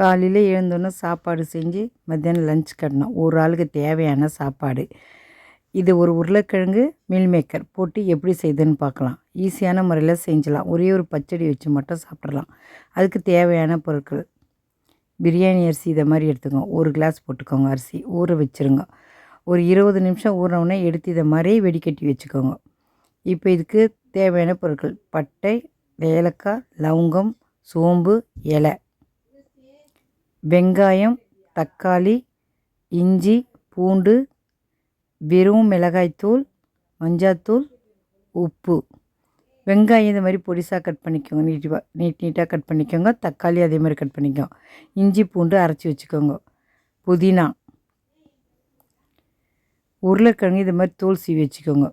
காலையில் எழுந்தோன்னே சாப்பாடு செஞ்சு மத்தியானம் லஞ்ச் கட்டணும். ஒரு ஆளுக்கு தேவையான சாப்பாடு. இது ஒரு உருளைக்கிழங்கு மீல் மேக்கர் போட்டு எப்படி செய்யுதுன்னு பார்க்கலாம். ஈஸியான முறையில் செஞ்சலாம். ஒரே ஒரு பச்சடி வச்சு மட்டும் சாப்பிட்றலாம் அதுக்கு தேவையான பொருட்கள். பிரியாணி அரிசி இதை மாதிரி எடுத்துக்கோங்க. ஒரு கிளாஸ் போட்டுக்கோங்க அரிசி. ஊற வச்சுருங்க. ஒரு இருபது நிமிஷம் ஊறினவுடனே எடுத்து இதை மாதிரி வெடிக்கட்டி வச்சுக்கோங்க. இப்போ இதுக்கு தேவையான பொருட்கள். பட்டை ஏலக்காய் லவங்கம் சோம்பு இலை. வெங்காயம் தக்காளி இஞ்சி பூண்டு வெறும் மிளகாய்த்தூள் மஞ்சாத்தூள் உப்பு. வெங்காயம் இந்த மாதிரி பொடிசாக கட் பண்ணிக்கோங்க. நீட்டாக நீட் நீட்டாக கட் பண்ணிக்கோங்க. தக்காளி அதே மாதிரி கட் பண்ணிக்கோங்க இஞ்சி பூண்டு அரைச்சி வச்சுக்கோங்க. புதினா. உருளைக்கிழங்கு இது மாதிரி தோல் சீவி வச்சுக்கோங்க.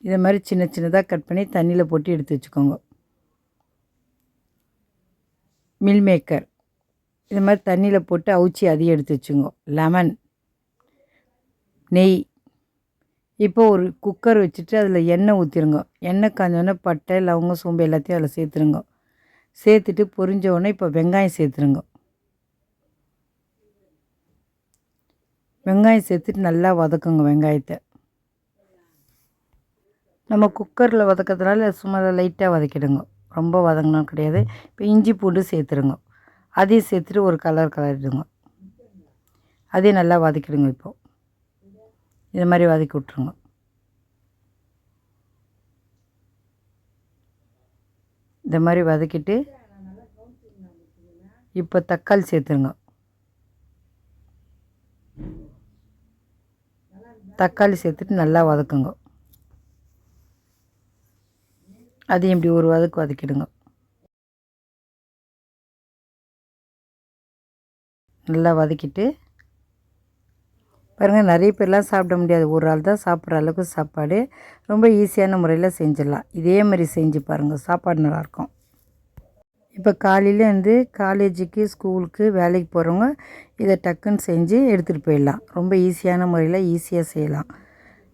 இதை மாதிரி சின்ன சின்னதாக கட் பண்ணி தண்ணியில் போட்டு எடுத்து வச்சுக்கோங்க. மில் மேக்கர் இது மாதிரி தண்ணியில் போட்டு அவிச்சி அதையும் எடுத்து வச்சுங்கோ. லெமன் நெய். இப்போ ஒரு குக்கர் வச்சுட்டு அதில் எண்ணெய் ஊற்றிருங்க எண்ணெய் காஞ்சோடனே பட்டை லவங்க சோம்பு எல்லாத்தையும் அதில் சேர்த்துருங்க. சேர்த்துட்டு பொரிஞ்ச உடனே இப்போ வெங்காயம் சேர்த்துருங்க. வெங்காயம் சேர்த்துட்டு நல்லா வதக்குங்க வெங்காயத்தை. நம்ம குக்கரில் வதக்கிறதுனால சும்மா லைட்டாக வதக்கிடுங்க. ரொம்ப வதங்கணும் கிடையாது. இப்போ இஞ்சி பூண்டு சேர்த்துருங்க. அதையும் சேர்த்துட்டு ஒரு கலர் கலரிடுங்க அதையும் நல்லா வதக்கிடுங்க இப்போது இது மாதிரி வதக்கி விட்ருங்க இந்த மாதிரி வதக்கிட்டு இப்போ தக்காளி சேர்த்துருங்க. தக்காளி சேர்த்துட்டு நல்லா வதக்குங்க. அதையும் இப்படி ஒரு வதக்கு வதக்கிடுங்க. நல்லா வதக்கிட்டு பாருங்கள் நிறைய பேர்லாம் சாப்பிட முடியாது. ஒரு ஆள் தான் சாப்பிட்ற அளவுக்கு சாப்பாடு. ரொம்ப ஈஸியான முறையில் செஞ்சிடலாம். இதே மாதிரி செஞ்சு பாருங்கள் சாப்பாடு நல்லாயிருக்கும். இப்போ காலையில் வந்து காலேஜுக்கு ஸ்கூலுக்கு வேலைக்கு போகிறவங்க இதை டக்குன்னு செஞ்சு எடுத்துகிட்டு போயிடலாம். ரொம்ப ஈஸியான முறையில் ஈஸியாக செய்யலாம்.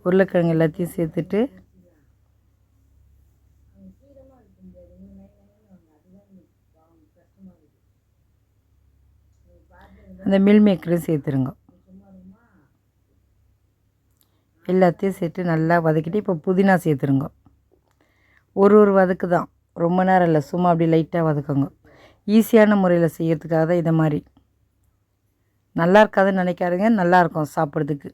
உருளைக்கிழங்கு எல்லாத்தையும் சேர்த்துட்டு அந்த மில் மேக்கரையும் சேர்த்துருங்க. எல்லாத்தையும் சேர்த்து நல்லா வதக்கிட்டு இப்போ புதினா சேர்த்துருங்க. ஒரு ஒரு வதக்கு தான் ரொம்ப நேரம் இல்லை. சும்மா அப்படி லைட்டாக வதக்குங்க. ஈஸியான முறையில் செய்கிறதுக்காக தான் இதை மாதிரி. நல்லா இருக்காதுன்னு நினைக்காதுங்க. நல்லாயிருக்கும் சாப்பிட்றதுக்கு.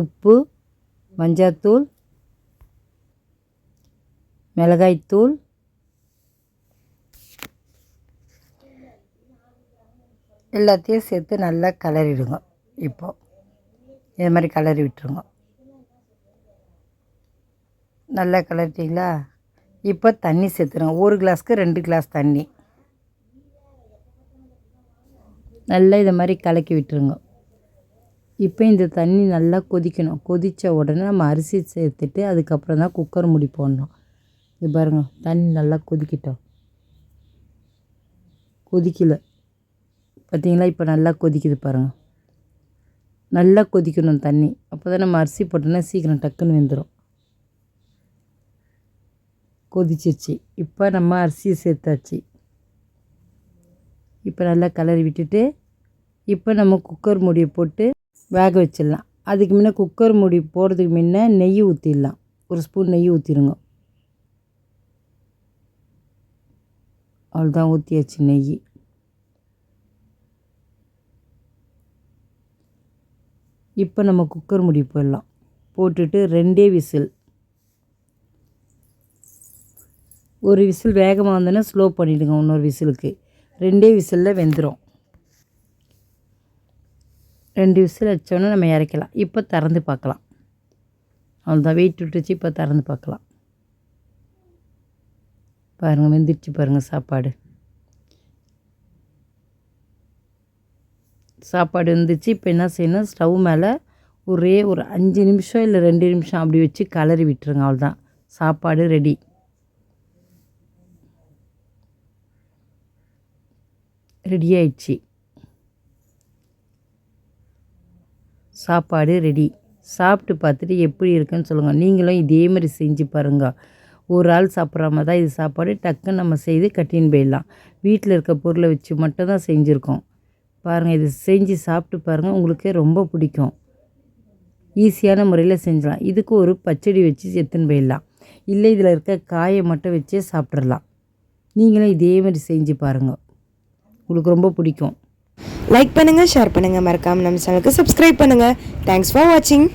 உப்பு மஞ்சாத்தூள் மிளகாய்த்தூள் எல்லாத்தையும் சேர்த்து நல்லா கலரிடுங்க. இப்போது இது மாதிரி கிளறி விட்டுருங்க. நல்லா கலரிட்டிங்களா? இப்போ தண்ணி சேர்த்துருங்க. ஒரு கிளாஸ்க்கு ரெண்டு கிளாஸ் தண்ணி. நல்லா இதை மாதிரி கலக்கி விட்டுருங்க. இப்போ இந்த தண்ணி நல்லா கொதிக்கணும். கொதித்த உடனே நம்ம அரிசி சேர்த்துட்டு அதுக்கப்புறம் தான் குக்கர் மூடி போடணும். இது பாருங்கள் தண்ணி நல்லா கொதிக்கிட்டோம். கொதிக்கல. பார்த்தீங்களா? இப்போ நல்லா கொதிக்குது பாருங்கள் நல்லா கொதிக்கணும் தண்ணி. அப்போ தான் நம்ம அரிசி போட்டோன்னா சீக்கிரம் டக்குன்னு வெந்துடும் கொதிச்சிருச்சு. இப்போ நம்ம அரிசியை சேர்த்தாச்சு. இப்போ நல்லா கலரி விட்டுட்டு இப்போ நம்ம குக்கர் மூடியை போட்டு வேக வச்சிடலாம். அதுக்கு முன்னே குக்கர் மூடி போடுறதுக்கு முன்னே நெய் ஊற்றிடலாம் ஒரு ஸ்பூன் நெய் ஊற்றிடுங்க அவ்வளோதான் ஊற்றியாச்சு நெய். இப்போ நம்ம குக்கர் முடி போயிடலாம். போட்டுட்டு ரெண்டே விசில். ஒரு விசில் வேகமாக வந்தோன்னா ஸ்லோ பண்ணிவிடுங்க இன்னொரு விசிலுக்கு. ரெண்டே விசிலில் வெந்துடும் ரெண்டு விசில் வச்சோன்னே நம்ம இறக்கலாம் இப்போ திறந்து பார்க்கலாம். அவ்வளோதான் வெயிட் விட்டுச்சு இப்போ திறந்து பார்க்கலாம். பாருங்கள் வெந்துடுச்சு பாருங்கள் சாப்பாடு. சாப்பாடு இருந்துச்சு. இப்போ என்ன செய்யணும் ஸ்டவ் மேலே ஒரே ஒரு அஞ்சு நிமிஷம் இல்லை ரெண்டு நிமிஷம் அப்படி வச்சு கலரி விட்டுருங்க. அவ்வளோதான் சாப்பாடு ரெடி ரெடி ஆயிடுச்சு. சாப்பாடு ரெடி சாப்பிட்டு பார்த்துட்டு எப்படி இருக்குன்னு சொல்லுங்கள் நீங்களும் இதே மாதிரி செஞ்சு பாருங்கள் ஒரு ஆள் சாப்பிட்ற மாதிரி தான் இது சாப்பாடு. டக்குன்னு நம்ம செய்து கட்டின்னு போயிடலாம். வீட்டில் இருக்க பொருளை வச்சு மட்டும் தான் செஞ்சுருக்கோம். பாருங்கள் இது செஞ்சு சாப்பிட்டு பாருங்கள் உங்களுக்கே ரொம்ப பிடிக்கும். ஈஸியான முறையில் செஞ்சலாம் இதுக்கு ஒரு பச்சடி வச்சு எடுத்துன்னு போயிடலாம். இல்லை இதில் இருக்க காயை மட்டும் வச்சே சாப்பிட்றலாம் நீங்களும் இதே மாதிரி செஞ்சு பாருங்கள் உங்களுக்கு ரொம்ப பிடிக்கும். லைக் பண்ணுங்கள் ஷேர் பண்ணுங்கள் மறக்காமல் நம்ம சேனலுக்கு சப்ஸ்கிரைப் பண்ணுங்கள் தேங்க்ஸ் ஃபார் வாட்சிங்